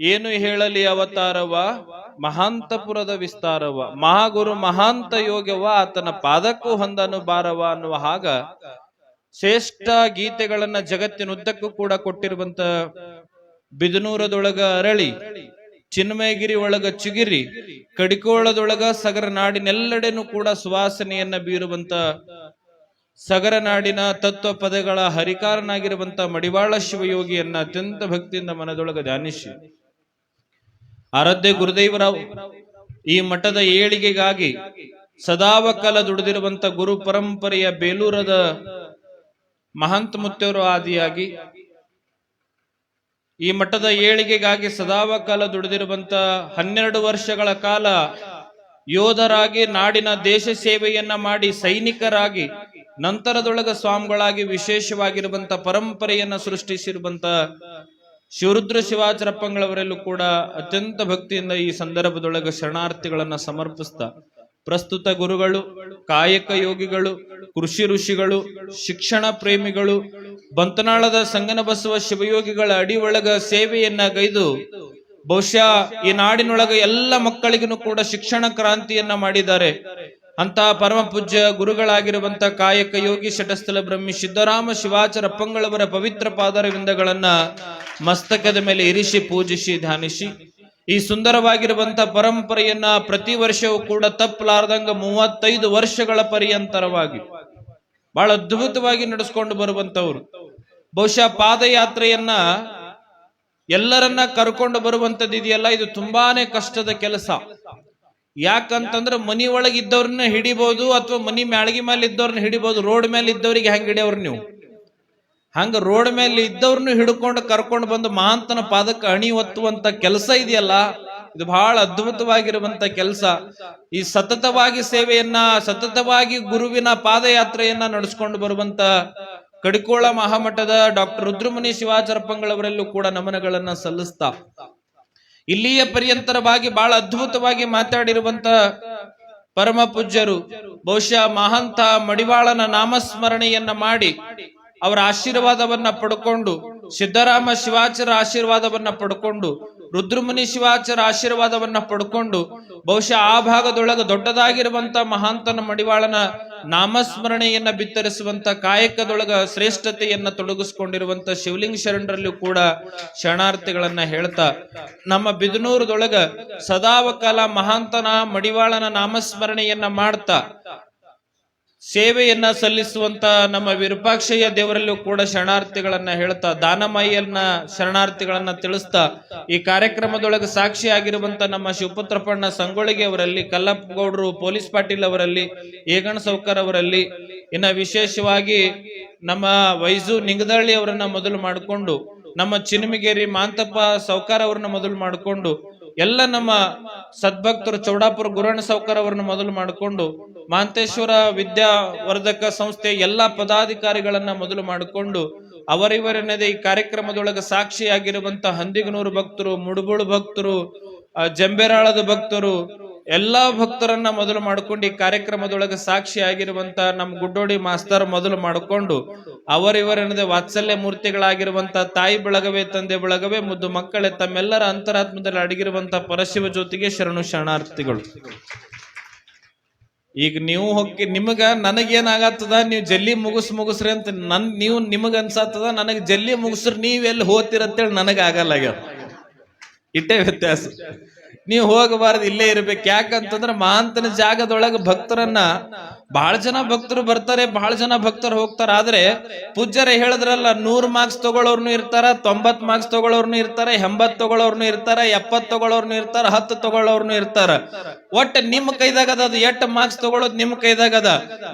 ಏನು ಹೇಳಲಿ ಅವತಾರವ? ಮಹಾಂತಪುರದ ವಿಸ್ತಾರವ. ಮಹಾಗುರು ಮಹಾಂತ ಯೋಗವ ಆತನ ಪಾದಕ್ಕೂ ಹೊಂದನು ಬಾರವ ಅನ್ನುವ ಹಾಗ ಶ್ರೇಷ್ಠ ಗೀತೆಗಳನ್ನ ಜಗತ್ತಿನುದ್ದಕ್ಕೂ ಕೂಡ ಕೊಟ್ಟಿರುವಂತ ಬಿದನೂರದೊಳಗ ಅರಳಿ, ಚಿನ್ಮಯಗಿರಿ ಒಳಗ ಚಿಗಿರಿ, ಕಡಿಕೋಳದೊಳಗ ಸಗರ ನಾಡಿನೆಲ್ಲೆಡೆನೂ ಕೂಡ ಸುವಾಸನೆಯನ್ನ ಬೀರುವಂತ ಸಗರ ನಾಡಿನ ತತ್ವ ಪದಗಳ ಹರಿಕಾರನಾಗಿರುವಂತ ಮಡಿವಾಳ ಶಿವಯೋಗಿಯನ್ನ ಅತ್ಯಂತ ಭಕ್ತಿಯಿಂದ ಮನದೊಳಗ ಧ್ಯಾನಿಸಿ. ಆರಾಧ್ಯ ಗುರುದೇವರಾವ್, ಈ ಮಠದ ಏಳಿಗೆಗಾಗಿ ಸದಾವಕಾಲ ದುಡಿದಿರುವಂತ ಗುರು ಪರಂಪರೆಯ ಬೇಲೂರದ ಮಹಂತ ಮುತ್ತೇವರು ಆದಿಯಾಗಿ, ಈ ಮಠದ ಏಳಿಗೆಗಾಗಿ ಸದಾವಕಾಲ ದುಡಿದಿರುವಂತ ಹನ್ನೆರಡು ವರ್ಷಗಳ ಕಾಲ ಯೋಧರಾಗಿ ನಾಡಿನ ದೇಶ ಸೇವೆಯನ್ನ ಮಾಡಿ ಸೈನಿಕರಾಗಿ, ನಂತರದೊಳಗ ಸ್ವಾಮಿಗಳಾಗಿ ವಿಶೇಷವಾಗಿರುವಂತ ಪರಂಪರೆಯನ್ನ ಸೃಷ್ಟಿಸಿರುವಂತ ಶಿವರುದ್ರ ಶಿವಾಚರಪ್ಪಂಗಳವರೆಲ್ಲೂ ಕೂಡ ಅತ್ಯಂತ ಭಕ್ತಿಯಿಂದ ಈ ಸಂದರ್ಭದೊಳಗ ಶರಣಾರ್ಥಿಗಳನ್ನ ಸಮರ್ಪಿಸ್ತಾ, ಪ್ರಸ್ತುತ ಗುರುಗಳು, ಕಾಯಕ ಯೋಗಿಗಳು, ಕೃಷಿ ಋಷಿಗಳು, ಶಿಕ್ಷಣ ಪ್ರೇಮಿಗಳು, ಬಂತನಾಳದ ಸಂಗನ ಬಸವ ಶಿವಯೋಗಿಗಳ ಅಡಿ ಒಳಗ ಸೇವೆಯನ್ನ ಗೈದು, ಬಹುಶಃ ಈ ನಾಡಿನೊಳಗ ಎಲ್ಲ ಮಕ್ಕಳಿಗೂ ಕೂಡ ಶಿಕ್ಷಣ ಕ್ರಾಂತಿಯನ್ನ ಮಾಡಿದ್ದಾರೆ. ಅಂತ ಪರಮ ಪೂಜ್ಯ ಗುರುಗಳಾಗಿರುವಂತ ಕಾಯಕ ಯೋಗಿ, ಶಟಸ್ಥಲ ಬ್ರಹ್ಮಿ ಸಿದ್ದರಾಮ ಶಿವಾಚರಪ್ಪಂಗಳವರ ಪವಿತ್ರ ಪಾದರವಿಂದಗಳನ್ನ ಮಸ್ತಕದ ಮೇಲೆ ಇರಿಸಿ, ಪೂಜಿಸಿ, ಧ್ಯಾನಿಸಿ. ಈ ಸುಂದರವಾಗಿರುವಂತ ಪರಂಪರೆಯನ್ನ ಪ್ರತಿ ವರ್ಷವೂ ಕೂಡ ತಪ್ಪಲಾರ್ದಂಗ ಮೂವತ್ತೈದು ವರ್ಷಗಳ ಪರ್ಯಂತರವಾಗಿ ಬಹಳ ಅದ್ಭುತವಾಗಿ ನಡೆಸ್ಕೊಂಡು ಬರುವಂತವ್ರು ಬಹುಶಃ ಪಾದಯಾತ್ರೆಯನ್ನ ಎಲ್ಲರನ್ನ ಕರ್ಕೊಂಡು ಬರುವಂತದ್ದು ಇದೆಯಲ್ಲ, ಇದು ತುಂಬಾನೇ ಕಷ್ಟದ ಕೆಲಸ. ಯಾಕಂತಂದ್ರೆ ಮನಿ ಒಳಗಿದ್ದವ್ರನ್ನ ಹಿಡಿಬಹುದು ಅಥವಾ ಮನಿ ಮ್ಯಾಳಗಿ ಮೇಲೆ ಇದ್ದವ್ರನ್ನ ಹಿಡಿಬಹುದು ರೋಡ್ ಮೇಲೆ ಇದ್ದವರಿಗೆ ಹೆಂಗ್ ಹಿಡಿಯವ್ರು ನೀವು? ಹಂಗ ರೋಡ್ ಮೇಲೆ ಇದ್ದವ್ರನ್ನು ಹಿಡ್ಕೊಂಡು ಕರ್ಕೊಂಡು ಬಂದು ಮಹಾಂತನ ಪಾದಕ್ಕೆ ಅಣಿ ಒತ್ತುವಂತ ಕೆಲಸ ಇದೆಯಲ್ಲ? ಇದು ಬಹಳ ಅದ್ಭುತವಾಗಿರುವಂತ ಕೆಲಸ. ಈ ಸತತವಾಗಿ ಸೇವೆಯನ್ನ, ಸತತವಾಗಿ ಗುರುವಿನ ಪಾದಯಾತ್ರೆಯನ್ನ ನಡೆಸ್ಕೊಂಡು ಬರುವಂತ ಕಡಿಕೋಳ ಮಹಾಮಠದ ಡಾಕ್ಟರ್ ರುದ್ರಮುನಿ ಶಿವಾಚಾರಪ್ಪಂಗಳವರಲ್ಲೂ ಕೂಡ ನಮನಗಳನ್ನ ಸಲ್ಲಿಸ್ತಾ. ಇಲ್ಲಿಯ ಪರ್ಯಂತರವಾಗಿ ಬಹಳ ಅದ್ಭುತವಾಗಿ ಮಾತಾಡಿರುವಂತ ಪರಮ ಪೂಜ್ಯರು, ಬಹುಶಃ ಮಹಾಂತ ಮಡಿವಾಳನ ನಾಮಸ್ಮರಣೆಯನ್ನ ಮಾಡಿ ಅವರ ಆಶೀರ್ವಾದವನ್ನ ಪಡ್ಕೊಂಡು, ಸಿದ್ದರಾಮ ಶಿವಾಚರ ಆಶೀರ್ವಾದವನ್ನ ಪಡ್ಕೊಂಡು, ರುದ್ರಮುನಿ ಶಿವಾಚರ ಆಶೀರ್ವಾದವನ್ನ ಪಡ್ಕೊಂಡು, ಬಹುಶಃ ಆ ಭಾಗದೊಳಗೆ ದೊಡ್ಡದಾಗಿರುವಂತ ಮಹಾಂತನ ಮಡಿವಾಳನ ನಾಮಸ್ಮರಣೆಯನ್ನ ಬಿತ್ತರಿಸುವಂತ ಕಾಯಕದೊಳಗ ಶ್ರೇಷ್ಠತೆಯನ್ನ ತೊಡಗಿಸ್ಕೊಂಡಿರುವಂತ ಶಿವಲಿಂಗ ಶರಣರಲ್ಲೂ ಕೂಡ ಶರಣಾರ್ಥಿಗಳನ್ನ ಹೇಳ್ತಾ, ನಮ್ಮ ಬಿದನೂರದೊಳಗ ಸದಾವಕಾಲ ಮಹಾಂತನ ಮಡಿವಾಳನ ನಾಮಸ್ಮರಣೆಯನ್ನ ಮಾಡ್ತಾ ಸೇವೆಯನ್ನ ಸಲ್ಲಿಸುವಂತ ನಮ್ಮ ವಿರೂಪಾಕ್ಷಯ್ಯ ದೇವರಲ್ಲೂ ಕೂಡ ಶರಣಾರ್ಥಿಗಳನ್ನ ಹೇಳ್ತಾ, ದಾನಮಾಯಿಯನ್ನ ಶರಣಾರ್ಥಿಗಳನ್ನ ತಿಳಿಸ್ತಾ, ಈ ಕಾರ್ಯಕ್ರಮದೊಳಗೆ ಸಾಕ್ಷಿಯಾಗಿರುವಂತ ನಮ್ಮ ಶಿವಪುತ್ರಪ್ಪಣ್ಣ ಸಂಗೊಳಿಗೆ ಅವರಲ್ಲಿ, ಕಲ್ಲಪ್ಪಗೌಡರು, ಪೊಲೀಸ್ ಪಾಟೀಲ್ ಅವರಲ್ಲಿ, ಏಗಣ ಸೌಕರ್ ಅವರಲ್ಲಿ, ಇನ್ನ ವಿಶೇಷವಾಗಿ ನಮ್ಮ ವೈಜು ನಿಂಗದಳ್ಳಿ ಅವರನ್ನ ಮೊದಲು ಮಾಡಿಕೊಂಡು, ನಮ್ಮ ಚಿನ್ಮಿಗೇರಿ ಮಾಂತಪ್ಪ ಸೌಕಾರ ಅವ್ರನ್ನ ಮೊದಲು ಮಾಡಿಕೊಂಡು ಎಲ್ಲ ನಮ್ಮ ಸದ್ಭಕ್ತರು ಚೌಡಾಪುರ ಗುರಣ ಅವರನ್ನು ಮೊದಲು ಮಾಡಿಕೊಂಡು ಮಾಂತೇಶ್ವರ ವಿದ್ಯಾವರ್ಧಕ ಸಂಸ್ಥೆ ಎಲ್ಲಾ ಪದಾಧಿಕಾರಿಗಳನ್ನ ಮೊದಲು ಮಾಡಿಕೊಂಡು ಅವರಿವರನ್ನದೇ ಈ ಕಾರ್ಯಕ್ರಮದೊಳಗೆ ಸಾಕ್ಷಿಯಾಗಿರುವಂತಹ ಹಂದಿಗನೂರು ಭಕ್ತರು ಮುಡುಬುಳು ಭಕ್ತರು ಜಂಬೆರಾಳದ ಭಕ್ತರು ಎಲ್ಲಾ ಭಕ್ತರನ್ನ ಮೊದಲು ಮಾಡಿಕೊಂಡು ಈ ಕಾರ್ಯಕ್ರಮದೊಳಗೆ ಸಾಕ್ಷಿಯಾಗಿರುವಂತ ನಮ್ಮ ಗುಡ್ಡೋಡಿ ಮಾಸ್ತರ್ ಮೊದಲು ಮಾಡಿಕೊಂಡು ಅವರಿವರನ್ನದೇ ವಾತ್ಸಲ್ಯ ಮೂರ್ತಿಗಳಾಗಿರುವಂತ ತಾಯಿ ಬೆಳಗವೇ, ತಂದೆ ಬೆಳಗವೇ, ಮುದ್ದು ಮಕ್ಕಳೇ, ತಮ್ಮೆಲ್ಲರ ಅಂತರಾತ್ಮದಲ್ಲಿ ಅಡಗಿರುವಂತ ಪರಶಿವ ಜ್ಯೋತಿಗೆ ಶರಣು ಶರಣಾರ್ಥಿಗಳು. ಈಗ ನೀವು ಹೋಗಿ ನಿಮಗ ನನಗೇನಾಗತ್ತದ? ನೀವು ಜಲ್ಲಿ ಮುಗಿಸ್ ಮುಗಿಸ್ರಿ ಅಂತ ನನ್ ನೀವು ನಿಮಗ ಅನ್ಸತ್ತದ? ನನಗೆ ಜಲ್ಲಿ ಮುಗಿಸ್ರಿ ನೀವ್ ಎಲ್ಲಿ ಹೋಗ್ತಿರತ್ತೇಳಿ ನನಗ ಆಗಲ್ಲ ಆಗ್ಯಾವ ಇಟ್ಟೇ ವ್ಯತ್ಯಾಸ. ನೀವು ಹೋಗಬಾರದು, ಇಲ್ಲೇ ಇರ್ಬೇಕು. ಯಾಕಂತಂದ್ರೆ ಮಹಾಂತನ ಜಾಗದೊಳಗ ಭಕ್ತರನ್ನ ಬಹಳ ಜನ ಭಕ್ತರು ಬರ್ತಾರೆ ಬಹಳ ಜನ ಭಕ್ತರು ಹೋಗ್ತಾರ. ಆದ್ರೆ ಪೂಜ್ಯರೇ ಹೇಳಿದ್ರಲ್ಲ, ನೂರ್ ಮಾರ್ಕ್ಸ್ ತಗೊಳ್ಳೋರ್ನು ಇರ್ತಾರ ತೊಂಬತ್ ಮಾರ್ಕ್ಸ್ ತಗೊಳ್ಳೋರ್ನು ಇರ್ತಾರ ಎಂಬತ್ ತಗೊಳ್ಳೋರ್ನು ಇರ್ತಾರ ಎಪ್ಪತ್ ತಗೊಳ್ಳೋರ್ನು ಇರ್ತಾರ, ಹತ್ತು ತಗೊಳ್ಳೋರ್ನು ಇರ್ತಾರ. ಒಟ್ಟ ನಿಮ್ ಕೈದಾಗ ಅದು ಎಷ್ಟ್ ಮಾರ್ಕ್ಸ್ ತಗೊಳ್ಳೋದು ನಿಮ್ ಅದ.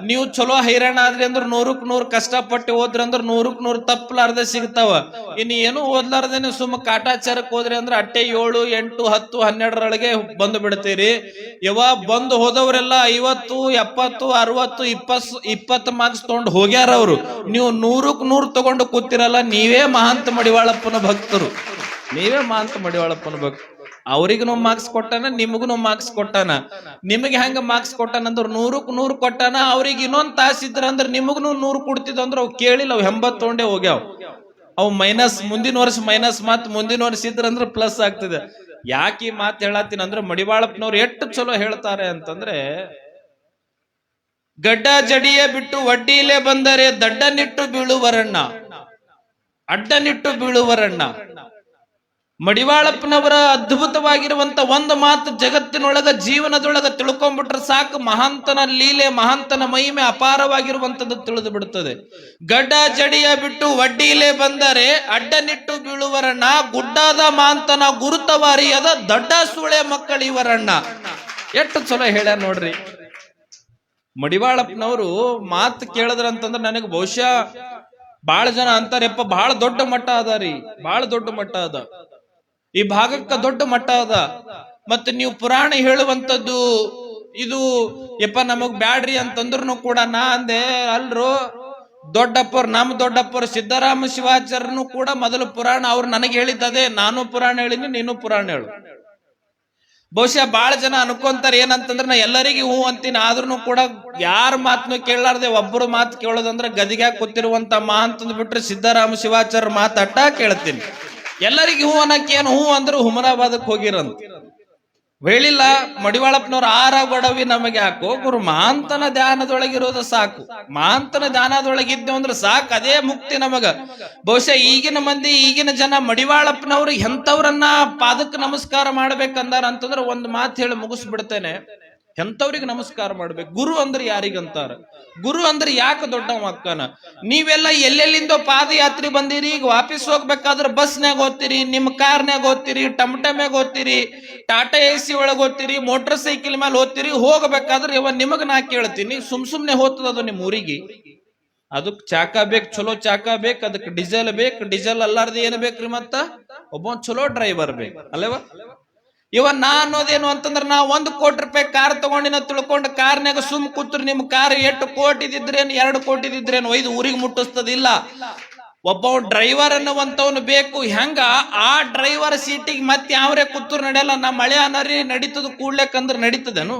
ನೀವು ಚಲೋ ಹೈರಾಣ ಆದ್ರಿ ಅಂದ್ರ ನೂರಕ್ ನೂರ್ ಕಷ್ಟಪಟ್ಟು ಹೋದ್ರಿ ಅಂದ್ರ ನೂರಕ್ ನೂರ್ ತಪ್ಪಲಾರ್ದೆ ಸಿಗ್ತಾವ. ಇನ್ ಏನು ಓದ್ಲಾರ್ದೇನೆ ಸುಮ್ ಸುಮ್ಮ ಕಾಟಾಚಾರಕ್ ಹೋದ್ರಿ ಅಂದ್ರ ಅಟ್ಟೆ ಏಳು, ಎಂಟು, ಹತ್ತು, ಹನ್ನೆರಡರೊಳಗೆ ಬಂದು ಬಿಡ್ತೀರಿ. ಯಾವ ಬಂದು ಹೋದವರೆಲ್ಲ ಐವತ್ತು, ಎಪ್ಪತ್ತು, ಅರವತ್ತು ಇಪ್ಪತ್ ಇಪ್ಪತ್ತು ಮಾರ್ಕ್ಸ್ ತಗೊಂಡು ಹೋಗ್ಯಾರ ಅವ್ರು. ನೀವು ನೂರಕ್ ನೂರ್ ತಗೊಂಡು ಕೂತಿರಲ್ಲ, ನೀವೇ ಮಹಾಂತ ಮಡಿವಾಳಪ್ಪನ ಭಕ್ತರು. ನೀವೇ ಮಹಾಂತ ಮಡಿವಾಳಪ್ಪನ ಭಕ್ತರು. ಅವ್ರಿಗೂ ಮಾರ್ಕ್ಸ್ ಕೊಟ್ಟಾನ, ನಿಮಗೂ ಮಾರ್ಕ್ಸ್ ಕೊಟ್ಟಾನ. ನಿಮಗೆ ಹೆಂಗ ಮಾರ್ಕ್ಸ್ ಕೊಟ್ಟಾನ ಅಂದ್ರೆ ನೂರಕ್ ನೂರು ಕೊಟ್ಟಾನ, ಅವ್ರಿಗೆ ಇನ್ನೊಂದ್ ತಾಸ ಇದ್ರ ಅಂದ್ರ ನಿಮಗೂ ನೂರ್ ಕೊಡ್ತಿದ್ ಅಂದ್ರ ಅವ್ ಕೇಳಿಲ್ಲ, ಅವ್ ಎಂಬತ್ ತೊಗೊಂಡೇ ಹೋಗ್ಯಾವ. ಅವ್ ಮೈನಸ್ ಮುಂದಿನ ವರ್ಷ ಮೈನಸ್ ಮಾತ್ ಮುಂದಿನ ವರ್ಷ ಇದ್ರಂದ್ರೆ ಪ್ಲಸ್ ಆಗ್ತದೆ. ಯಾಕೆ ಈ ಮಾತು ಹೇಳತ್ತೀನಿ ಅಂದ್ರೆ ಮಡಿವಾಳಪ್ಪನವ್ರು ಎಷ್ಟು ಚಲೋ ಹೇಳ್ತಾರೆ ಅಂತಂದ್ರೆ, ಗಡ್ಡ ಜಡಿಯ ಬಿಟ್ಟು ವಡ್ಡಿಲೇ ಬಂದರೆ ದಡ್ಡನಿಟ್ಟು ಬೀಳುವರಣ್ಣ. ಅಡ್ಡನಿಟ್ಟು ಬೀಳುವರಣ್ಣ. ಮಡಿವಾಳಪ್ಪನವರ ಅದ್ಭುತವಾಗಿರುವಂತ ಒಂದು ಮಾತು ಜಗತ್ತಿನೊಳಗ ಜೀವನದೊಳಗ ತಿಳ್ಕೊಂಡ್ಬಿಟ್ರೆ ಸಾಕು. ಮಹಾಂತನ ಲೀಲೆ, ಮಹಾಂತನ ಮಹಿಮೆ ಅಪಾರವಾಗಿರುವಂತದ್ದು ತಿಳಿದು ಬಿಡುತ್ತದೆ ಗಡ್ಡ ಜಡಿಯ ಬಿಟ್ಟು ವಡ್ಡಿಲೇ ಬಂದರೆ ಅಡ್ಡನಿಟ್ಟು ಬೀಳುವರಣ್ಣ, ಗುಡ್ಡದ ಮಾಂತನ ಗುರುತವಾರಿಯದ ದೊಡ್ಡ ಸೂಳೆ ಮಕ್ಕಳಿವರಣ್ಣ ಎಷ್ಟು ಚಲೋ ಹೇಳ ನೋಡ್ರಿ. ಮಡಿವಾಳಪ್ಪನವರು ಮಾತು ಕೇಳಿದ್ರಂತಂದ್ರೆ ನನಗೆ ಬಹುಶಃ ಬಹಳ ಜನ ಅಂತಾರಪ್ಪ ಬಹಳ ದೊಡ್ಡ ಮಟ್ಟ ಅದ ರೀ ಬಹಳ ದೊಡ್ಡ ಮಟ್ಟ ಅದ. ಈ ಭಾಗಕ್ಕ ದೊಡ್ಡ ಮಟ್ಟ ಅದ. ಮತ್ತೆ ನೀವು ಪುರಾಣ ಹೇಳುವಂತದ್ದು ಇದು, ಯಪ್ಪ ನಮಗ್ ಬ್ಯಾಡ್ರಿ ಅಂತಂದ್ರು ಕೂಡ ನಾ ಅಂದೆ, ಅಲ್ರು ದೊಡ್ಡಪ್ಪರ್ ನಮ್ ದೊಡ್ಡಪ್ಪರ್ ಸಿದ್ದರಾಮ ಶಿವಾಚಾರ್ಯನು ಕೂಡ ಮೊದಲು ಪುರಾಣ ಅವ್ರು ನನಗೆ ಹೇಳಿದ್ದದೆ ನಾನು ಪುರಾಣ ಹೇಳಿನಿ, ನೀನು ಪುರಾಣ ಹೇಳು. ಬಹುಶಃ ಬಹಳ ಜನ ಅನ್ಕೊಂತಾರೆ ಏನಂತಂದ್ರೆ ನಾ ಎಲ್ಲರಿಗೂ ಹೂ ಅಂತೀನಿ ಆದ್ರೂ ಕೂಡ ಯಾರ ಮಾತನ್ನು ಕೇಳಲಾರ್ದೆ ಒಬ್ಬರು ಮಾತು ಕೇಳೋದಂದ್ರೆ ಗದಿಗೆ ಕೂತಿರುವಂತ ಮಾ ಅಂತಂದ್ಬಿಟ್ರೆ ಸಿದ್ದರಾಮ ಶಿವಾಚಾರ್ಯ ಮಾತಾಟ ಕೇಳ್ತೀನಿ. ಎಲ್ಲರಿಗೂ ಹೂ ಅನ್ನಕ್ಕೆ ಏನು ಹೂ ಅಂದ್ರೆ ಹುಮನಾಬಾದಕ್ಕೆ ಹೋಗಿರಂತ. ಹೇಳಿಲ್ಲ, ಮಡಿವಾಳಪ್ಪನವ್ರ ಆರ ಗೊಡವಿ ನಮಗೆ ಹಾಕು, ಗುರು ಮಾಂತನ ಧ್ಯಾನದೊಳಗಿರೋದು ಸಾಕು. ಮಾಂತನ ಧ್ಯಾನದೊಳಗಿದ್ದು ಅಂದ್ರೆ ಸಾಕು, ಅದೇ ಮುಕ್ತಿ ನಮಗ. ಬಹುಶಃ ಈಗಿನ ಮಂದಿ, ಈಗಿನ ಜನ ಮಡಿವಾಳಪ್ಪನವ್ರು ಎಂತವ್ರನ್ನ ಪಾದಕ್ಕೆ ನಮಸ್ಕಾರ ಮಾಡ್ಬೇಕಂದಾರ ಅಂತಂದ್ರೆ ಒಂದು ಮಾತು ಹೇಳಿ ಮುಗಿಸ್ಬಿಡ್ತೇನೆ. ಎಂತವ್ರಿಗೆ ನಮಸ್ಕಾರ ಮಾಡ್ಬೇಕು. ಗುರು ಅಂದ್ರೆ ಯಾರಿಗಂತಾರ? ಗುರು ಅಂದ್ರೆ ಯಾಕೆ ದೊಡ್ಡ ಮಕ್ಕನ? ನೀವೆಲ್ಲ ಎಲ್ಲೆಲ್ಲಿಂದ ಪಾದಯಾತ್ರಿ ಬಂದಿರಿ, ಈಗ ವಾಪಸ್ ಹೋಗ್ಬೇಕಾದ್ರೆ ಬಸ್ನ್ಯಾಗ ಓದ್ತೀರಿ ನಿಮ್ಮ ಕಾರ್ನ್ಯಾಗ ಓದ್ತೀರಿ ಟಮ್ಟಮ್ಯಾಗ ಓದ್ತೀರಿ ಟಾಟಾ ಎ ಸಿ ಒಳಗೆ ಓದ್ತೀರಿ ಮೋಟರ್ ಸೈಕಲ್ ಮೇಲೆ ಓದ್ತೀರಿ ಹೋಗ್ಬೇಕಾದ್ರೆ ಇವ ನಿಮಗ್ ನಾ ಕೇಳ್ತೀನಿ, ಸುಮ್ ಸುಮ್ನೆ ಹೋಗ್ತದ ಅದು ನಿಮ್ಮ ಊರಿಗೆ? ಅದಕ್ಕೆ ಚಾಕ ಬೇಕು, ಚಲೋ ಚಾಕ ಬೇಕು ಅದಕ್ಕೆ ಡೀಸೆಲ್ ಬೇಕು ಡೀಸೆಲ್ ಅಲ್ಲಾರ್ದ ಏನ್ ಬೇಕ್ರಿ ಮತ್ತ? ಒಬ್ಬ ಚಲೋ ಡ್ರೈವರ್ ಬೇಕು. ಅಲ್ಲವ? ಇವ ನಾ ಅನ್ನೋದೇನು ಅಂತಂದ್ರೆ ನಾ ಒಂದು ಕೋಟಿ ರೂಪಾಯಿ ಕಾರ್ ತಗೊಂಡಿನ ತಿಳ್ಕೊಂಡು ಕಾರ್ನ್ಯಾಗ ಸುಮ್ ಕೂತ್ರು ನಿಮ್ ಕಾರ್ ಎಷ್ಟು ಕೋಟಿ ಇದ್ರೇನು ಎರಡು ಕೋಟಿ ಇದ್ರೇನು ಒಯ್ದು ಊರಿಗೆ ಮುಟ್ಟಿಸ್ತದಿಲ್ಲ. ಒಬ್ಬ ಡ್ರೈವರ್ ಅನ್ನುವಂತವನು ಬೇಕು. ಹೆಂಗ? ಆ ಡ್ರೈವರ್ ಸೀಟಿಗೆ ಮತ್ತೆ ಯಾವ್ರೆ ಕೂತ್ರು ನಡೆಯಲ್ಲ, ನಾ ಮಳೆ ಅನ್ನರಿ ನಡೀತದ ಕೂಡ್ಲೆಕ್ಕಂದ್ರ ನಡೀತದೇನು?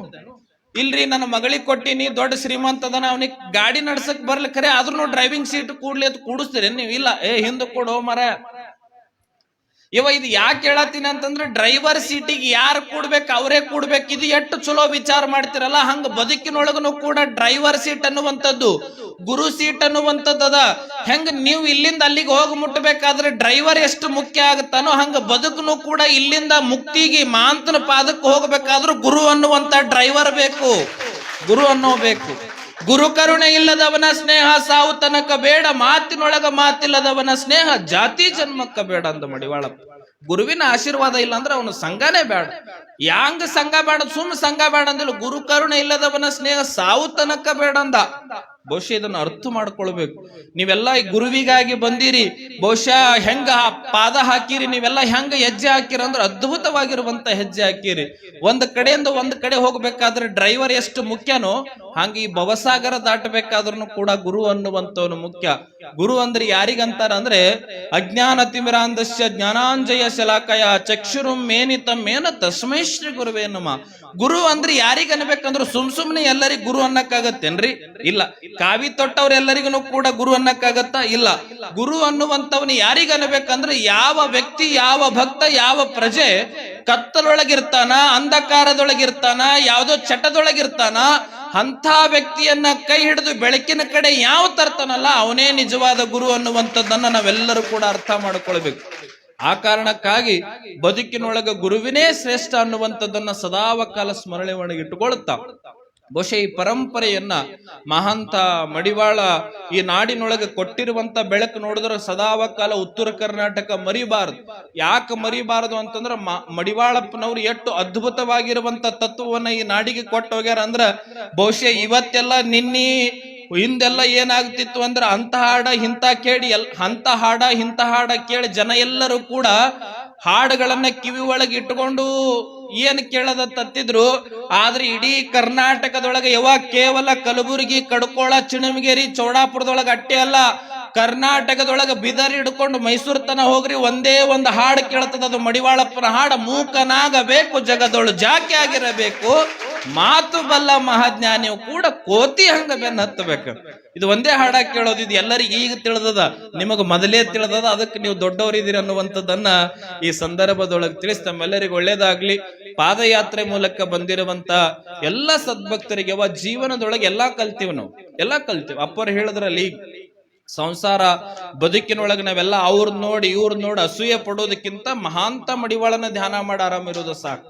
ಇಲ್ರಿ, ನನ್ನ ಮಗಳಿಗೆ ಕೊಟ್ಟಿನಿ, ದೊಡ್ಡ ಶ್ರೀಮಂತ ಅದನ, ಅವನಿಗೆ ಗಾಡಿ ನಡ್ಸಕ್ ಬರ್ಲಿಕ್ಕೆ ಆದ್ರೂ ಡ್ರೈವಿಂಗ್ ಸೀಟ್ ಕೂಡ್ಲಿ ಅಂತ ಕೂಡಿಸ್ತೀರಿ ನೀವು? ಇಲ್ಲ. ಏ ಹಿಂದೆ ಕೊಡೋ ಮರ. ಇವ ಇದು ಯಾಕೆ ಹೇಳತ್ತೀನಿ ಅಂತಂದ್ರೆ ಡ್ರೈವರ್ ಸೀಟಿಗೆ ಯಾರು ಕೂಡ್ಬೇಕು, ಅವರೇ ಕೂಡ್ಬೇಕು. ಇದು ಎಷ್ಟು ಚಲೋ ವಿಚಾರ ಮಾಡ್ತಿರಲ್ಲ, ಹಂಗ ಬದುಕಿನೊಳಗನು ಕೂಡ ಡ್ರೈವರ್ ಸೀಟ್ ಅನ್ನುವಂಥದ್ದು, ಗುರು ಸೀಟ್ ಅನ್ನುವಂಥದ್ದು ಅದ ಹೆಂಗ ನೀವು ಇಲ್ಲಿಂದ ಅಲ್ಲಿಗೆ ಹೋಗಿ ಮುಟ್ಟಬೇಕಾದ್ರೆ ಡ್ರೈವರ್ ಎಷ್ಟು ಮುಖ್ಯ ಆಗುತ್ತಾನೋ ಹಂಗ ಬದುಕನು ಕೂಡ ಇಲ್ಲಿಂದ ಮುಕ್ತಿಗೆ ಮಾಂತನ ಪಾದಕ್ಕೆ ಹೋಗ್ಬೇಕಾದ್ರೂ ಗುರು ಅನ್ನುವಂಥ ಡ್ರೈವರ್ ಬೇಕು. ಗುರು ಅನ್ನೋ ಬೇಕು ಗುರು ಕರುಣೆ ಇಲ್ಲದವನ ಸ್ನೇಹ ಸಾವು ತನಕ ಬೇಡ, ಮಾತಿನೊಳಗ ಮಾತಿಲ್ಲದವನ ಸ್ನೇಹ ಜಾತಿ ಜನ್ಮಕ್ಕ ಬೇಡ ಅಂದ ಮಡಿವಾಳ ಗುರುವಿನ ಆಶೀರ್ವಾದ ಇಲ್ಲ ಅಂದ್ರೆ ಅವನು ಸಂಘನೇ ಬೇಡ. ಯಾಂಗ ಸಂಘ ಬೇಡ, ಸುಮ್ ಸಂಘ ಬೇಡ ಅಂದಿಲ್ಲ, ಗುರು ಕರುಣೆ ಇಲ್ಲದವನ ಸ್ನೇಹ ಸಾವು ತನಕ ಬೇಡ ಅಂದ. ಬಹುಶಃ ಇದನ್ನ ಅರ್ಥ ಮಾಡ್ಕೊಳ್ಬೇಕು. ನೀವೆಲ್ಲ ಈ ಗುರುವಿಗಾಗಿ ಬಂದಿರಿ. ಬಹುಶಃ ಹೆಂಗ ಪಾದ ಹಾಕಿರಿ. ನೀವೆಲ್ಲ ಹೆಂಗ ಹೆಜ್ಜೆ ಹಾಕಿರಿ ಅಂದ್ರೆ ಅದ್ಭುತವಾಗಿರುವಂತ ಹೆಜ್ಜೆ ಹಾಕಿರಿ. ಒಂದ್ ಕಡೆಯಿಂದ ಒಂದ್ ಕಡೆ ಹೋಗ್ಬೇಕಾದ್ರೆ ಡ್ರೈವರ್ ಎಷ್ಟು ಮುಖ್ಯನೋ ಹಂಗೆ ಈ ಭವಸಾಗರ ದಾಟಬೇಕಾದ್ರೂ ಕೂಡ ಗುರು ಅನ್ನುವಂಥವನು ಮುಖ್ಯ. ಗುರು ಅಂದ್ರೆ ಯಾರಿಗಂತಾರ ಅಂದ್ರೆ ಅಜ್ಞಾನ ತಿಮಿರಾಂಧಸ್ಯ ಜ್ಞಾನಾಂಜಯ ಶಲಾಕಯ ಚಕ್ಷುರು ಮೇನಿತ ಮೇನ ತಸ್ಮೈ ಶ್ರೀ ಗುರುವೇ ನಮ. ಗುರು ಅಂದ್ರೆ ಯಾರಿಗ ಅನ್ಬೇಕಂದ್ರು ಸುಮ್ ಸುಮ್ನೆ ಎಲ್ಲರಿಗೂ ಗುರು ಅನ್ನಕ್ಕಾಗತ್ತೇನ್ರಿ? ಇಲ್ಲ. ಕಾವಿ ತೊಟ್ಟವ್ರೆಲ್ಲರಿಗೂ ಕೂಡ ಗುರು ಅನ್ನಕ್ಕಾಗತ್ತಾ? ಇಲ್ಲ. ಗುರು ಅನ್ನುವಂಥವನು ಯಾರಿಗ ಅನ್ಬೇಕಂದ್ರೆ ಯಾವ ವ್ಯಕ್ತಿ, ಯಾವ ಭಕ್ತ, ಯಾವ ಪ್ರಜೆ ಕತ್ತಲೊಳಗಿರ್ತಾನ, ಅಂಧಕಾರದೊಳಗಿರ್ತಾನ, ಯಾವ್ದೋ ಚಟದೊಳಗಿರ್ತಾನ ಅಂತ ವ್ಯಕ್ತಿಯನ್ನ ಕೈ ಹಿಡಿದು ಬೆಳಕಿನ ಕಡೆ ಯಾವ ತರ್ತಾನಲ್ಲ, ಅವನೇ ನಿಜವಾದ ಗುರು ಅನ್ನುವಂಥದ್ದನ್ನ ನಾವೆಲ್ಲರೂ ಕೂಡ ಅರ್ಥ ಮಾಡ್ಕೊಳ್ಬೇಕು. ಆ ಕಾರಣಕ್ಕಾಗಿ ಬದುಕಿನೊಳಗ ಗುರುವಿನೇ ಶ್ರೇಷ್ಠ ಅನ್ನುವಂಥದ್ದನ್ನ ಸದಾವಕಾಲ ಸ್ಮರಣೆ ಒಣಗಿಟ್ಟುಕೊಳ್ಳುತ್ತಾ ಬಹುಶಃ ಈ ಪರಂಪರೆಯನ್ನ ಮಹಾಂತ ಮಡಿವಾಳ ಈ ನಾಡಿನೊಳಗೆ ಕೊಟ್ಟಿರುವಂತ ಬೆಳಕು ನೋಡಿದ್ರೆ ಸದಾವಕಾಲ ಉತ್ತರ ಕರ್ನಾಟಕ ಮರಿಬಾರದು. ಯಾಕೆ ಮರಿಬಾರದು ಅಂತಂದ್ರೆ ಮಡಿವಾಳಪ್ಪನವ್ರು ಎಷ್ಟು ಅದ್ಭುತವಾಗಿರುವಂತ ತತ್ವವನ್ನ ಈ ನಾಡಿಗೆ ಕೊಟ್ಟು ಹೋಗ್ಯಾರ ಅಂದ್ರ ಬಹುಶಃ ಇವತ್ತೆಲ್ಲ ನಿನ್ನಿ ಹಿಂದೆಲ್ಲ ಏನಾಗ್ತಿತ್ತು ಅಂದ್ರೆ ಅಂತ ಹಾಡ, ಇಂಥ ಕೇಳಿ ಎಲ್ ಅಂತ ಹಾಡ, ಇಂಥ ಹಾಡ ಕೇಳಿ ಜನ ಎಲ್ಲರೂ ಕೂಡ ಹಾಡುಗಳನ್ನ ಕಿವಿ ಒಳಗೆ ಇಟ್ಕೊಂಡು ಏನ್ ಕೇಳದ ತತ್ತಿದ್ರು. ಆದ್ರೆ ಇಡೀ ಕರ್ನಾಟಕದೊಳಗೆ ಯಾವಾಗ ಕೇವಲ ಕಲಬುರಗಿ, ಕಡ್ಕೋಳ, ಚಿಣಮಗೇರಿ, ಚೌಡಾಪುರದೊಳಗೆ ಅಟ್ಟೆ ಅಲ್ಲ. ಕರ್ನಾಟಕದೊಳಗೆ ಬಿದರ್ ಹಿಡ್ಕೊಂಡು ಮೈಸೂರು ತನ ಹೋಗ್ರಿ, ಒಂದೇ ಒಂದು ಹಾಡು ಕೇಳ್ತದ ಅದು ಮಡಿವಾಳಪ್ಪನ ಹಾಡು. ಮೂಕನಾಗಬೇಕು, ಜಗದೊಳು ಜಾಕೆ ಆಗಿರಬೇಕು. ಮಾತು ಬಲ್ಲ ಮಹಾಜ್ಞಾನಿಯು ಕೂಡ ಕೋತಿ ಹಂಗ ಬೆನ್ನ ಹತ್ತಬೇಕು. ಇದು ಒಂದೇ ಹಾಡ ಕೇಳೋದು, ಇದು ಎಲ್ಲರಿಗೂ ಈಗ ತಿಳಿದದ, ನಿಮಗ ಮೊದಲೇ ತಿಳಿದದ, ಅದಕ್ಕೆ ನೀವು ದೊಡ್ಡವರಿದ್ದೀರಿ ಅನ್ನುವಂಥದ್ದನ್ನ ಈ ಸಂದರ್ಭದೊಳಗೆ ತಿಳಿಸಿ, ತಮ್ಮೆಲ್ಲರಿಗೂ ಒಳ್ಳೇದಾಗ್ಲಿ. ಪಾದಯಾತ್ರೆ ಮೂಲಕ ಬಂದಿರುವಂತ ಎಲ್ಲ ಸದ್ಭಕ್ತರಿಗೆ ಅವ ಜೀವನದೊಳಗೆ ಎಲ್ಲಾ ಕಲ್ತೀವಿ ನಾವು, ಎಲ್ಲಾ ಕಲ್ತೀವಿ. ಅಪ್ಪರು ಹೇಳಿದ್ರಲ್ಲಿ, ಸಂಸಾರ ಬದುಕಿನೊಳಗೆ ನಾವೆಲ್ಲ ಅವ್ರ ನೋಡಿ, ಇವ್ರ ನೋಡಿ ಅಸೂಯೆ ಪಡೋದಕ್ಕಿಂತ ಮಹಾಂತ ಮಡಿವಾಳನ ಧ್ಯಾನ ಮಾಡಿ ಆರಾಮ ಇರೋದು ಸಾಕು.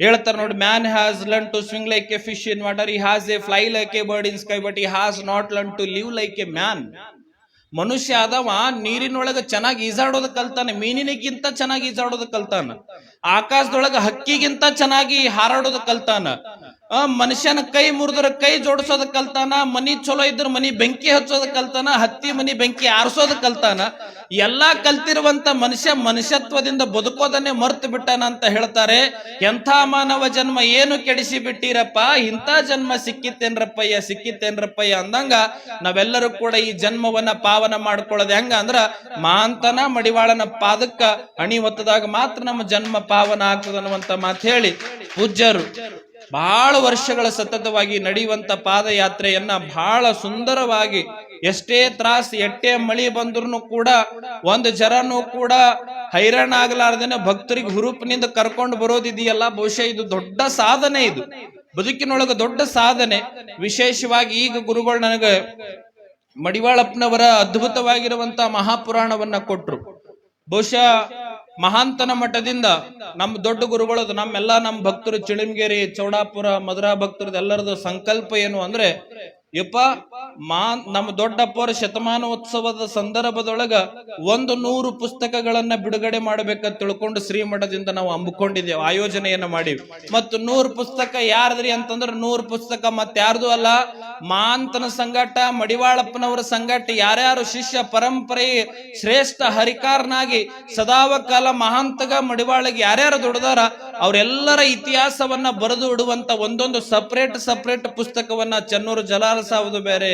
ಹೇಳ್ತಾರೆ ನೋಡಿ man has learn to swing like a fish in water he has a fly like a bird in sky but he has not learn to live like a man ಮನುಷ್ಯ ಆದವ ನೀರಿನೊಳಗೆ ಚೆನ್ನಾಗಿ ಈಜಾಡೋದು ಕಲ್ತಾನೆ ಮೀನಿನಿಗಿಂತ ಚೆನ್ನಾಗಿ ಈಜಾಡೋದು ಕಲ್ತಾನ, ಆಕಾಶದೊಳಗ ಹಕ್ಕಿಗಿಂತ ಚೆನ್ನಾಗಿ ಹಾರಾಡೋದು ಕಲ್ತಾನ ಆ ಮನುಷ್ಯನ ಕೈ ಮುರಿದ್ರ ಕೈ ಜೋಡಿಸೋದ ಕಲ್ತಾನ, ಮನಿ ಚಲೋ ಇದ್ರ ಮನಿ ಬೆಂಕಿ ಹಚ್ಚೋದ ಕಲ್ತಾನ, ಹತ್ತಿ ಮನಿ ಬೆಂಕಿ ಆರಿಸೋದ ಕಲ್ತಾನ, ಎಲ್ಲಾ ಕಲ್ತಿರುವಂತ ಮನುಷ್ಯ ಮನುಷ್ಯತ್ವದಿಂದ ಬದುಕೋದನ್ನೇ ಮರ್ತು ಬಿಟ್ಟಾನ ಅಂತ ಹೇಳ್ತಾರೆ. ಎಂಥ ಮಾನವ ಜನ್ಮ ಏನು ಕೆಡಿಸಿ ಬಿಟ್ಟಿರಪ್ಪ? ಇಂಥ ಜನ್ಮ ಸಿಕ್ಕಿತ್ತೇನ್ರಪ್ಪಯ್ಯ ಸಿಕ್ಕಿತ್ತೇನ್ರಪ್ಪಯ್ಯ ಅಂದಂಗ ನಾವೆಲ್ಲರೂ ಕೂಡ ಈ ಜನ್ಮವನ್ನ ಪಾವನ ಮಾಡ್ಕೊಳ್ಳೋದು ಹೆಂಗ ಅಂದ್ರ ಮಾಂತನ ಮಡಿವಾಳನ ಪಾದಕ್ಕ ಅಣಿ ಒತ್ತದಾಗ ಮಾತ್ರ ನಮ್ಮ ಜನ್ಮ ಪಾವನ ಆಗ್ತದ ಅನ್ನುವಂತ ಮಾತು ಹೇಳಿ. ಪೂಜ್ಯರು ಬಹಳ ವರ್ಷಗಳ ಸತತವಾಗಿ ನಡೆಯುವಂತ ಪಾದಯಾತ್ರೆಯನ್ನ ಬಹಳ ಸುಂದರವಾಗಿ ಎಷ್ಟೇ ತ್ರಾಸ, ಎಷ್ಟೇ ಮಳಿ ಬಂದ್ರು ಕೂಡ ಒಂದು ಜರನು ಕೂಡ ಹೈರಾಣ ಆಗಲಾರ್ದೇನೆ ಭಕ್ತರಿಗೆ ಹುರುಪಿನಿಂದ ಕರ್ಕೊಂಡು ಬರೋದಿದೆಯಲ್ಲ? ಬಹುಶಃ ಇದು ದೊಡ್ಡ ಸಾಧನೆ ಇದು. ಬದುಕಿನೊಳಗೆ ದೊಡ್ಡ ಸಾಧನೆ. ವಿಶೇಷವಾಗಿ ಈಗ ಗುರುಗಳು ನನಗೆ ಮಡಿವಾಳಪ್ಪನವರ ಅದ್ಭುತವಾಗಿರುವಂತ ಮಹಾಪುರಾಣವನ್ನ ಕೊಟ್ರು. ಬಹುಶಃ ಮಹಾಂತನ ಮಠದಿಂದ ನಮ್ಮ ದೊಡ್ಡ ಗುರುಗಳದು ನಮ್ಮೆಲ್ಲಾ ನಮ್ಮ ಭಕ್ತರು ಚಿಳಿಮಗೇರಿ, ಚೌಡಾಪುರ, ಮಧುರಾ ಭಕ್ತರದ್ದು ಎಲ್ಲರದು ಸಂಕಲ್ಪ ಏನು ಅಂದ್ರೆ ಯಪ್ಪ, ಮಾ, ನಮ್ಮ ದೊಡ್ಡಪ್ಪರ ಶತಮಾನೋತ್ಸವದ ಸಂದರ್ಭದೊಳಗ ಒಂದು ನೂರು ಪುಸ್ತಕಗಳನ್ನ ಬಿಡುಗಡೆ ಮಾಡ್ಬೇಕಂತ ತಿಳ್ಕೊಂಡು ಶ್ರೀಮಠದಿಂದ ನಾವು ಅಂಬಿಕೊಂಡಿದ್ದೇವೆ ಆಯೋಜನೆಯನ್ನ ಮಾಡಿವಿ. ಮತ್ತು ನೂರು ಪುಸ್ತಕ ಯಾರದ್ರಿ ಅಂತಂದ್ರೆ ನೂರು ಪುಸ್ತಕ ಮತ್ತಾರ್ದು ಅಲ್ಲ, ಮಾಂತನ ಸಂಘಟ, ಮಡಿವಾಳಪ್ಪನವರ ಸಂಘಟ, ಯಾರ್ಯಾರು ಶಿಷ್ಯ ಪರಂಪರೆ ಶ್ರೇಷ್ಠ ಹರಿಕಾರನಾಗಿ ಸದಾವ ಕಾಲ ಮಹಾಂತಗ ಮಡಿವಾಳಗೆ ಯಾರ್ಯಾರು ದುಡ್ದಾರ ಅವರೆಲ್ಲರ ಇತಿಹಾಸವನ್ನ ಬರೆದು ಇಡುವಂತ ಒಂದೊಂದು ಸಪ್ರೇಟ್ ಸಪರೇಟ್ ಪುಸ್ತಕವನ್ನ ಚೆನ್ನೂರು ಜಲಾರಸಾವದು ಬೇರೆ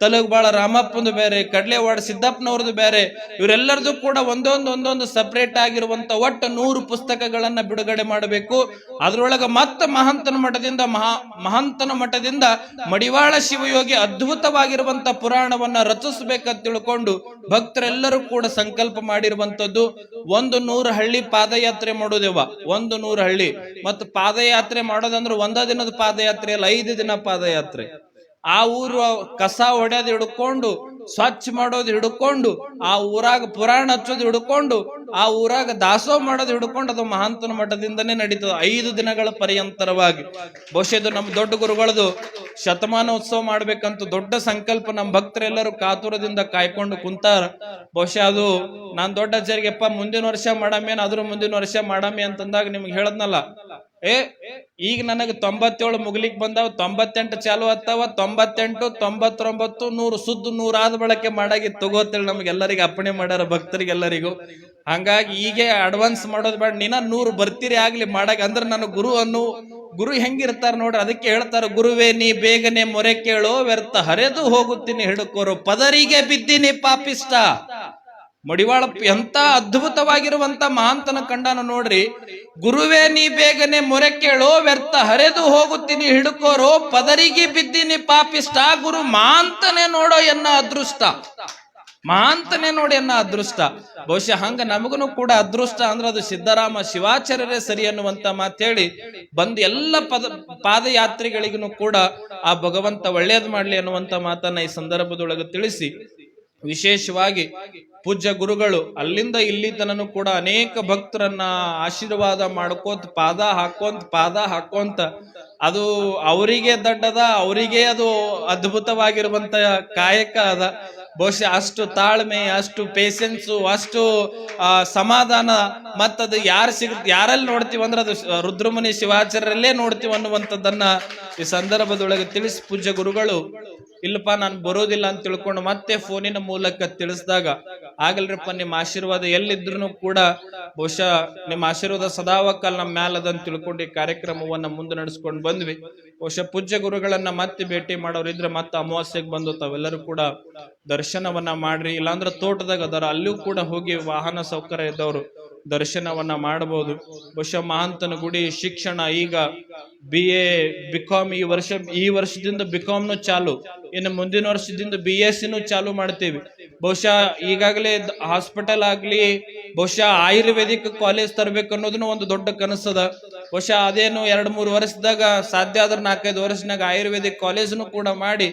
ತಲುಗ್ಬಾಳ ರಾಮಪ್ಪಂದು ಬೇರೆ, ಕಡ್ಲೆವಾಡ ಸಿದ್ದಪ್ಪನವ್ರದ್ದು ಬೇರೆ ಇವರೆಲ್ಲರದು ಕೂಡ ಒಂದೊಂದು ಒಂದೊಂದು ಸಪರೇಟ್ ಆಗಿರುವಂತ ಒಟ್ಟು ನೂರು ಪುಸ್ತಕಗಳನ್ನ ಬಿಡುಗಡೆ ಮಾಡಬೇಕು. ಅದ್ರೊಳಗ ಮತ್ತೆ ಮಹಂತನ ಮಠದಿಂದ, ಮಹಾ, ಮಹಂತನ ಮಠದಿಂದ ಮಡಿವಾಳ ಶಿವಯೋಗಿ ಅದ್ಭುತವಾಗಿರುವಂತ ಪುರಾಣವನ್ನ ರಚಿಸಬೇಕಂತ ತಿಳ್ಕೊಂಡು ಭಕ್ತರೆಲ್ಲರೂ ಕೂಡ ಸಂಕಲ್ಪ ಮಾಡಿರುವಂತದ್ದು ಒಂದು ನೂರು ಹಳ್ಳಿ ಪಾದಯಾತ್ರೆ ಮಾಡೋದೇವ, ಒಂದು ನೂರು ಹಳ್ಳಿ. ಮತ್ತು ಪಾದಯಾತ್ರೆ ಮಾಡೋದಂದ್ರೆ ಒಂದ ದಿನದ ಪಾದಯಾತ್ರೆ ಅಲ್ಲ, ಐದು ದಿನ ಪಾದಯಾತ್ರೆ. ಆ ಊರು ಕಸ ಹೊಡೆಯೋದು ಹಿಡ್ಕೊಂಡು, ಸ್ವಚ್ಛ ಮಾಡೋದು ಹಿಡ್ಕೊಂಡು, ಆ ಊರಾಗ ಪುರಾಣ ಹಚ್ಚೋದು ಹಿಡ್ಕೊಂಡು, ಆ ಊರಾಗ ದಾಸೋ ಮಾಡೋದು ಹಿಡ್ಕೊಂಡು ಅದು ಮಹಾಂತನ ಮಠದಿಂದನೇ ನಡೀತದೆ. ಐದು ದಿನಗಳ ಪರ್ಯಂತರವಾಗಿ. ಬಹುಶಃ ಇದು ನಮ್ಮ ದೊಡ್ಡ ಗುರುಗಳದು ಶತಮಾನೋತ್ಸವ ಮಾಡ್ಬೇಕಂತ ದೊಡ್ಡ ಸಂಕಲ್ಪ ನಮ್ಮ ಭಕ್ತರೆಲ್ಲರೂ ಕಾತುರದಿಂದ ಕಾಯ್ಕೊಂಡು ಕುಂತಾರ. ಬಹುಶಃ ಅದು ನಾನ್ ದೊಡ್ಡ ಅಜ್ಜರಿಗೆಪ್ಪ ಮುಂದಿನ ವರ್ಷ ಮಾಡಾಮೇನ್ ಅದ್ರ ಮುಂದಿನ ವರ್ಷ ಮಾಡಮಿ ಅಂತಂದಾಗ ನಿಮ್ಗೆ ಹೇಳದ್ನಲ್ಲ. ಏ, ಈಗ ನನಗೆ ತೊಂಬತ್ತೇಳು ಮುಗಿಲಿಕ್ ಬಂದಾವ, ತೊಂಬತ್ತೆಂಟು ಚಾಲು ಆಗ್ತಾವ, ತೊಂಬತ್ತೆಂಟು, ತೊಂಬತ್ತೊಂಬತ್ತು, ನೂರು ಸುದ್ದು ನೂರಾದ ಬಳಕೆ ಮಾಡಾಗಿ ತಗೋತೇಳಿ ನಮ್ಗೆಲ್ಲರಿಗೆ ಅಪ್ಪಣೆ ಮಾಡ್ಯಾರ ಭಕ್ತರಿಗೆಲ್ಲರಿಗೂ ಹಂಗಾಗಿ ಈಗೇ ಅಡ್ವಾನ್ಸ್ ಮಾಡೋದು ಬೇಡ, ನೀನ ನೂರು ಬರ್ತೀರಿ ಆಗ್ಲಿ ಮಾಡಾಗ, ಅಂದ್ರೆ ನನ್ನ ಗುರು ಅನ್ನು, ಗುರು ಹೆಂಗಿರ್ತಾರ ನೋಡ್ರಿ, ಅದಕ್ಕೆ ಹೇಳ್ತಾರ, ಗುರುವೇ ನೀ ಬೇಗನೆ ಮೊರೆ ಕೇಳೋ, ವ್ಯರ್ಥ ಹರಿದು ಹೋಗುತ್ತೀನಿ ಹಿಡ್ಕೋರು, ಪದರಿಗೆ ಬಿದ್ದೀನಿ ಪಾಪಿಷ್ಟ. ಮಡಿವಾಳಪ್ಪ ಎಂತ ಅದ್ಭುತವಾಗಿರುವಂತ ಮಹಾಂತನ ಕಂಡನ ನೋಡ್ರಿ, ಗುರುವೇ ನೀ ಬೇಗನೆ ಮೊರೆ ಕೇಳೋ, ವ್ಯರ್ಥ ಹರಿದು ಹೋಗುತ್ತೀನಿ ಹಿಡ್ಕೋರೋ, ಪದರಿಗೆ ಬಿದ್ದೀನಿ ಪಾಪಿಷ್ಟ, ಗುರು ಮಾಂತನೆ ನೋಡೋ ಎನ್ನ ಅದೃಷ್ಟ. ಮಾಂತನೆ ನೋಡಿ ಎನ್ನ ಅದೃಷ್ಟ. ಬಹುಶಃ ಹಂಗ ನಮಗನು ಕೂಡ ಅದೃಷ್ಟ ಅಂದ್ರೆ ಅದು ಸಿದ್ದರಾಮ ಶಿವಾಚಾರ್ಯರೇ ಸರಿ ಅನ್ನುವಂತ ಮಾತೇಳಿ ಬಂದ ಎಲ್ಲ ಪದ ಪಾದಯಾತ್ರಿಗಳಿಗೂ ಕೂಡ ಆ ಭಗವಂತ ಒಳ್ಳೇದ್ ಮಾಡ್ಲಿ ಅನ್ನುವಂತ ಮಾತನ್ನ ಈ ಸಂದರ್ಭದೊಳಗೆ ತಿಳಿಸಿ ವಿಶೇಷವಾಗಿ ಪೂಜ್ಯ ಗುರುಗಳು ಅಲ್ಲಿಂದ ಇಲ್ಲಿ ತನನು ಕೂಡ ಅನೇಕ ಭಕ್ತರನ್ನ ಆಶೀರ್ವಾದ ಮಾಡ್ಕೋತ, ಪಾದ ಹಾಕೋಂತ ಪಾದ ಹಾಕೋಂತ, ಅದು ಅವರಿಗೆ ದಡ್ಡದ, ಅವರಿಗೆ ಅದು ಅದ್ಭುತವಾಗಿರುವಂತ ಕಾಯಕ ಅದ. ಬಹುಶಃ ಅಷ್ಟು ತಾಳ್ಮೆ, ಅಷ್ಟು ಪೇಷನ್ಸು ಅಷ್ಟು ಸಮಾಧಾನ ಮತ್ತದು ಯಾರು ಸಿಗ, ಯಾರಲ್ಲಿ ನೋಡ್ತೀವಿ ಅಂದ್ರೆ ಅದು ರುದ್ರಮುನಿ ಶಿವಾಚಾರ್ಯರಲ್ಲೇ ನೋಡ್ತೀವಿ ಅನ್ನುವಂಥದ್ದನ್ನ ಈ ಸಂದರ್ಭದೊಳಗೆ ತಿಳಿಸಿ, ಪೂಜ್ಯ ಗುರುಗಳು. ಇಲ್ಲಪ್ಪ, ನಾನು ಬರೋದಿಲ್ಲ ಅಂತ ತಿಳ್ಕೊಂಡು ಮತ್ತೆ ಫೋನಿನ ಮೂಲಕ ತಿಳಿಸಿದಾಗ, ಆಗಲ್ರಪ್ಪ, ನಿಮ್ಮ ಆಶೀರ್ವಾದ ಎಲ್ಲಿದ್ರು ಕೂಡ ಬಹುಶಃ ನಿಮ್ಮ ಆಶೀರ್ವಾದ ಸದಾವಕಾಲ ನಮ್ಮ ಮ್ಯಾಲದ ಅಂತ ತಿಳ್ಕೊಂಡು ಈ ಕಾರ್ಯಕ್ರಮವನ್ನ ಮುಂದೆ ನಡೆಸ್ಕೊಂಡು ಬಂದ್ವಿ. ಬಹುಶಃ ಪೂಜ್ಯ ಗುರುಗಳನ್ನ ಮತ್ತೆ ಭೇಟಿ ಮಾಡೋರಿದ್ರೆ ಮತ್ತೆ ಅಮಾವಾಸ್ಯೆಗೆ ಬಂದು ತಾವೆಲ್ಲರೂ ಕೂಡ ದರ್ಶನವನ್ನ ಮಾಡ್ರಿ, ಇಲ್ಲಾಂದ್ರೆ ತೋಟದಾಗ ಅದಾರ, ಅಲ್ಲೂ ಕೂಡ ಹೋಗಿ ವಾಹನ ಸೌಕರ್ಯ ಇದ್ದವರು ದರ್ಶನವನ್ನ ಮಾಡಬಹುದು ಬಹುಶಃ ಮಹಾಂತನ ಗುಡಿ ಶಿಕ್ಷಣ, ಈಗ ಬಿ ಎ ಬಿಕಾಮ್ ಈ ವರ್ಷ, ಈ ವರ್ಷದಿಂದ ಬಿಕಾಮ್ನು ಚಾಲು, ಇನ್ನು ಮುಂದಿನ ವರ್ಷದಿಂದ ಬಿ ಎಸ್ ಸಿನೂ ಚಾಲು ಮಾಡ್ತೀವಿ. ಬಹುಶಃ ಈಗಾಗಲೇ ಹಾಸ್ಪಿಟಲ್ ಆಗ್ಲಿ, ಬಹುಶಃ ಆಯುರ್ವೇದಿಕ್ ಕಾಲೇಜ್ ತರಬೇಕು ಅನ್ನೋದನ್ನು ಒಂದು ದೊಡ್ಡ ಕನಸದ. ಬಹುಶಃ ಅದೇನು ಎರಡು ಮೂರು ವರ್ಷದಾಗ ಸಾಧ್ಯ ಆದ್ರೆ ನಾಲ್ಕೈದು ವರ್ಷನಾಗ ಆಯುರ್ವೇದಿಕ್ ಕಾಲೇಜ್ನು ಕೂಡ ಮಾಡಿ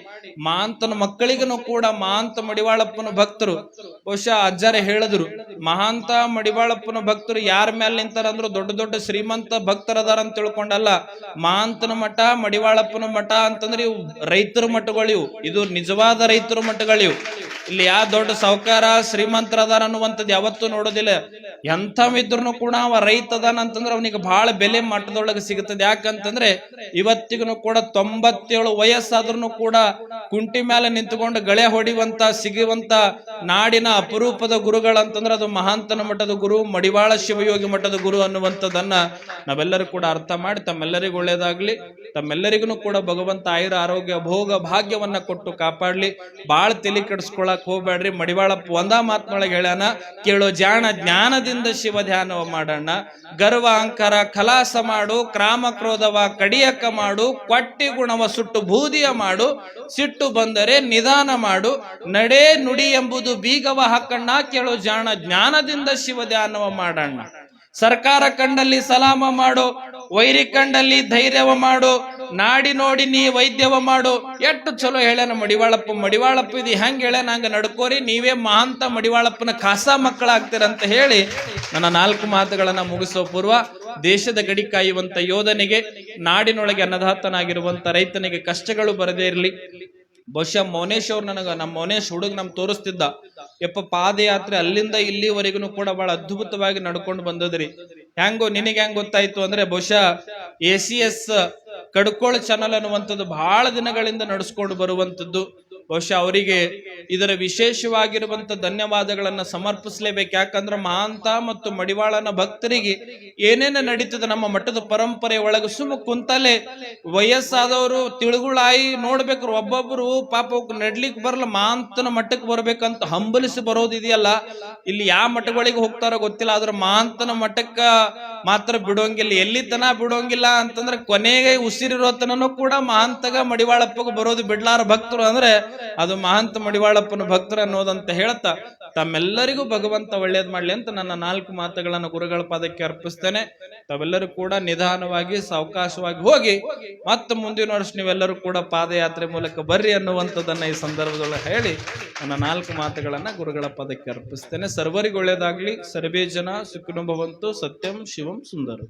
ಮಾಂತನ ಮಕ್ಕಳಿಗೂ ಕೂಡ ಮಹಾಂತ ಮಡಿವಾಳಪ್ಪನ ಭಕ್ತರು. ಬಹುಶಃ ಅಜ್ಜಾರೆ ಹೇಳಿದ್ರು, ಮಹಾಂತ ಮಡಿವಾಳಪ್ಪನ ಭಕ್ತರು ಯಾರ ಮೇಲೆ ನಿಂತಾರ ಅಂದ್ರು ದೊಡ್ಡ ದೊಡ್ಡ ಶ್ರೀಮಂತ ಭಕ್ತರದಾರ ಅಂತ ತಿಳ್ಕೊಂಡಲ್ಲ. ಮಹಾಂತನ ಮಠ, ಮಡಿವಾಳಪ್ಪನ ಮಠ ಅಂತಂದ್ರೆ ಇವು ರೈತರ ಮಠಗಳಿವು. ಇದು ನಿಜವಾದ ರೈತರ ಮಠಗಳಿವು. ಇಲ್ಲಿ ಯಾವ ದೊಡ್ಡ ಸಾಹುಕಾರ ಶ್ರೀಮಂತರದಾರ ಅನ್ನುವಂಥದ್ದು ಯಾವತ್ತೂ ನೋಡೋದಿಲ್ಲ. ಎಂಥವಿದ್ರು ಕೂಡ ಅವ ರೈತ ಅದಾನ ಅಂತಂದ್ರೆ ಅವನಿಗೆ ಬಹಳ ಬೆಲೆ ಮಟ್ಟದೊಳಗೆ ಸಿಗುತ್ತದೆ. ಯಾಕಂತಂದ್ರೆ ಇವತ್ತಿಗೂ ಕೂಡ ತೊಂಬತ್ತೇಳು ವಯಸ್ಸಾದ್ರೂ ಕೂಡ ಕುಂಟಿ ಮೇಲೆ ನಿಂತುಕೊಂಡು ಗಳೆ ಹೊಡಿವಂತ ಸಿಗುವಂತ ನಾಡಿನ ಅಪರೂಪದ ಗುರುಗಳಂತಂದ್ರೆ ಅದು ಮಹಾಂತನ ಮಠದ ಗುರು, ಮಡಿವಾಳ ಶಿವಯೋಗಿ ಮಠದ ಗುರು ಅನ್ನುವಂಥದ್ದನ್ನ ನಾವೆಲ್ಲರೂ ಕೂಡ ಅರ್ಥ ಮಾಡಿ ತಮ್ಮೆಲ್ಲರಿಗೂ ಒಳ್ಳೇದಾಗ್ಲಿ. ತಮ್ಮೆಲ್ಲರಿಗೂ ಕೂಡ ಭಗವಂತ ಆಯುರ ಆರೋಗ್ಯ ಭೋಗ ಭಾಗ್ಯವನ್ನ ಕೊಟ್ಟು ಕಾಪಾಡ್ಲಿ. ಬಾಳ್ ತಲೆ ಕೆಡಿಸ್ಕೊಳಕ್ ಹೋಗ್ಬೇಡ್ರಿ. ಮಡಿವಾಳಪ್ಪ ಒಂದ ಮಾತ್ನೊಳಗೆ ಹೇಳೋಣ ಕೇಳೋ ಜಾಣ ಜ್ಞಾನದಿಂದ ಶಿವ ಧ್ಯಾನವ ಮಾಡೋಣ ಗರ್ವ ಅಂಕರ ಕಲಾಸ ಮಾಡು, ಕ್ರಾಮ ಕ್ರೋಧವ ಕಡಿಯಕ ಮಾಡು, ಕೊಟ್ಟಿ ಗುಣವ ಸುಟ್ಟು ಬೂದಿಯ ಮಾಡು, ಸಿಟ್ಟು ಬಂದರೆ ನಿಧಾನ ಮಾಡು. ನಡೆ ನುಡಿ ಎಂಬುದು ಬೀಗವ ಹಾಕಣ್ಣ, ಕೇಳೋ ಜಾಣ ಜ್ಞಾನದಿಂದ ಶಿವ ಧ್ಯಾನವ ಮಾಡೋಣ ಸರ್ಕಾರ ಕಂಡಲ್ಲಿ ಸಲಾಮ ಮಾಡು, ವೈರಿ ಕಂಡಲ್ಲಿ ಧೈರ್ಯವ ಮಾಡು. ನಾಡಿ ನೋಡಿ ನೀ ವೈದ್ಯವ ಮಾಡು. ಎಷ್ಟು ಚಲೋ ಹೇಳ್ಯಾನ ಮಡಿವಾಳಪ್ಪ. ಮಡಿವಾಳಪ್ಪ ಇದು ಹೆಂಗೆ ಹೇಳ್ಯಾನ? ಹಂಗೆ ನಡ್ಕೋರಿ, ನೀವೇ ಮಹಾಂತ ಮಡಿವಾಳಪ್ಪನ ಖಾಸ ಮಕ್ಕಳಾಗ್ತೀರಂತ ಹೇಳಿ ನನ್ನ ನಾಲ್ಕು ಮಾತುಗಳನ್ನು ಮುಗಿಸೋ ಪೂರ್ವ ದೇಶದ ಗಡಿ ಕಾಯುವಂತ ಯೋಧನಿಗೆ, ನಾಡಿನೊಳಗೆ ಅನ್ನದಾತನಾಗಿರುವಂತ ರೈತನಿಗೆ ಕಷ್ಟಗಳು ಬರದೇ ಇರಲಿ. ಬಹುಶಃ ಮೌನೇಶ್ ಅವ್ರು ನನಗ, ನಮ್ಮ ಮೌನೇಶ್ ಹುಡುಗ ನಮ್ ತೋರಿಸ್ತಿದ್ದ. ಯಪ್ಪ ಪಾದಯಾತ್ರೆ ಅಲ್ಲಿಂದ ಇಲ್ಲಿವರೆಗೂ ಕೂಡ ಬಹಳ ಅದ್ಭುತವಾಗಿ ನಡ್ಕೊಂಡು ಬಂದದ್ರಿ. ಹೆಂಗೋ ನಿನಗೆ ಹೆಂಗ್ ಗೊತ್ತಾಯ್ತು ಅಂದ್ರೆ ಬಹುಶಃ A C S Kadkol channel ಅನ್ನುವಂಥದ್ದು ಬಹಳ ದಿನಗಳಿಂದ ನಡೆಸ್ಕೊಂಡು ಬರುವಂಥದ್ದು. ಬಹುಶಃ ಅವರಿಗೆ ಇದರ ವಿಶೇಷವಾಗಿರುವಂತ ಧನ್ಯವಾದಗಳನ್ನ ಸಮರ್ಪಿಸಲೇಬೇಕು. ಯಾಕಂದ್ರೆ ಮಾಂತ ಮತ್ತು ಮಡಿವಾಳನ ಭಕ್ತರಿಗೆ ಏನೇನು ನಡೀತದೆ ನಮ್ಮ ಮಠದ ಪರಂಪರೆ ಒಳಗೆ ಸುಮ್ಮ ಕುಂತಲೆ ವಯಸ್ಸಾದವರು ತಿಳುಗುಳಾಯಿ ನೋಡ್ಬೇಕ್ರು. ಒಬ್ಬೊಬ್ರು ಪಾಪ ನಡ್ಲಿಕ್ಕೆ ನಡ್ಲಿಕ್ ಬರಲ್ಲ ಮಾಂತನ ಮಠಕ್ಕೆ ಬರ್ಬೇಕಂತ ಹಂಬಲಿಸಿ ಬರೋದಿದೆಯಲ್ಲ. ಇಲ್ಲಿ ಯಾವ ಮಠಗಳಿಗೆ ಹೋಗ್ತಾರೋ ಗೊತ್ತಿಲ್ಲ, ಆದ್ರೆ ಮಾಂತನ ಮಠಕ್ಕ ಮಾತ್ರ ಬಿಡೋಂಗಿಲ್ಲ. ಎಲ್ಲಿ ತನ ಬಿಡೋಂಗಿಲ್ಲ ಅಂತಂದ್ರೆ ಕೊನೆಗೆ ಉಸಿರಿರೋ ತನನು ಕೂಡ ಮಹಾಂತಗ ಮಡಿವಾಳಪ್ಪಗ ಬರೋದು ಬಿಡ್ಲಾರ ಭಕ್ತರು ಅಂದ್ರೆ ಅದು ಮಹಾಂತ ಮಡಿವಾಳಪ್ಪನ ಭಕ್ತರು ಅನ್ನೋದಂತ ಹೇಳ್ತಾ, ತಮ್ಮೆಲ್ಲರಿಗೂ ಭಗವಂತ ಒಳ್ಳೇದ್ ಮಾಡ್ಲಿ ಅಂತ ನನ್ನ ನಾಲ್ಕು ಮಾತುಗಳನ್ನು ಗುರುಗಳ ಪದಕ್ಕೆ ಅರ್ಪಿಸ್ತೇನೆ. ತಾವೆಲ್ಲರೂ ಕೂಡ ನಿಧಾನವಾಗಿ, ಸಾವಕಾಶವಾಗಿ ಹೋಗಿ, ಮತ್ತೆ ಮುಂದಿನ ವರ್ಷ ನೀವೆಲ್ಲರೂ ಕೂಡ ಪಾದಯಾತ್ರೆ ಮೂಲಕ ಬರ್ರಿ ಅನ್ನುವಂಥದ್ದನ್ನ ಈ ಸಂದರ್ಭದೊಳಗೆ ಹೇಳಿ ನನ್ನ ನಾಲ್ಕು ಮಾತುಗಳನ್ನ ಗುರುಗಳ ಪದಕ್ಕೆ ಅರ್ಪಿಸ್ತೇನೆ. ಸರ್ವರಿಗೆ ಒಳ್ಳೇದಾಗ್ಲಿ. ಸರ್ವೇ ಜನ ಸುಖನುಭವಂತು ಸತ್ಯಂ ಶಿವಂ శివం సుందరం